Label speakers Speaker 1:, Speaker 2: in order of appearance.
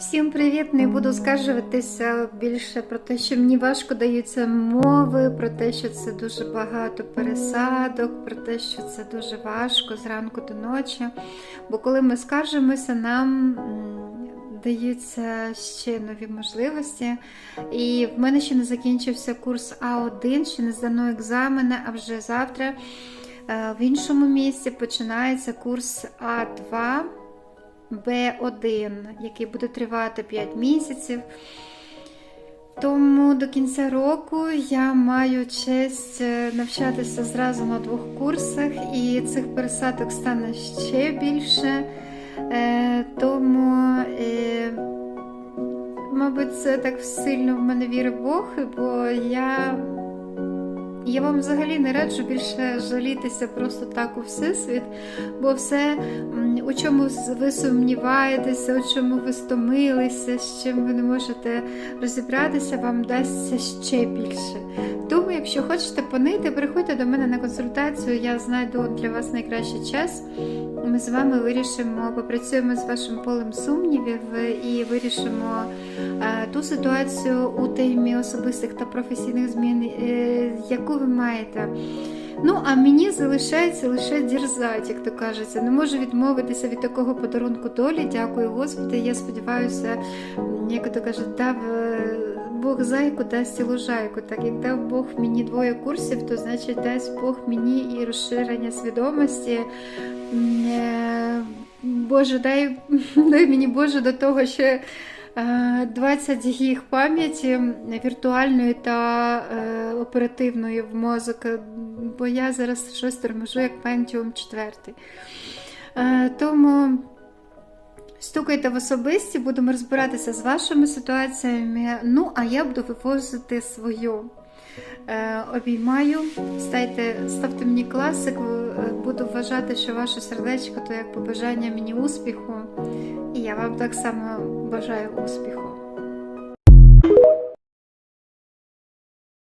Speaker 1: Всім привіт! Не буду скаржуватися більше про те, що мені важко даються мови, про те, що це дуже багато пересадок, про те, що це дуже важко зранку до ночі. Бо коли ми скаржимося, нам даються ще нові можливості. І в мене ще не закінчився курс А1, ще не здано екзамени, а вже завтра е, в іншому місці починається курс А2. Б1, який буде тривати 5 місяців. Тому до кінця року я маю честь е, навчатися зразу на двох курсах, і цих пересадок стане ще більше. Е, Тому, е, мабуть, це так сильно в мене вірить Бог, бо я. Я вам взагалі не раджу більше жалітися просто так у всесвіт, бо все, у чому ви сумніваєтеся, у чому ви стомилися, з чим ви не можете розібратися, вам дасться ще більше. Тому, якщо хочете понити, приходьте до мене на консультацію, я знайду для вас найкращий час. Ми з вами вирішимо, попрацюємо з вашим полем сумнівів і вирішимо е, ту ситуацію у темі особистих та професійних змін, е, яку ви маєте. Ну, а мені залишається лише дірзать, як то кажеться. Не можу відмовитися від такого подарунку долі. Дякую, Господи. Я сподіваюся, як то кажуть, дав е, Бог зайку, дасть і лужайку. Так як дав Бог мені двоє курсів, то значить дасть Бог мені і розширення свідомості. Е, Боже, дай, дай мені Боже до того, е, 20 гіг пам'яті віртуальної та е, оперативної в мозок, бо я зараз щось торможу як Pentium 4. Е, Тому стукайте в особисті, будемо розбиратися з вашими ситуаціями. Ну, а я буду вивозити свою. Е, Обіймаю, ставте, ставте мені класик, е, буду вважати, що ваше сердечко то як побажання мені успіху. І я вам так само бажаю успіху.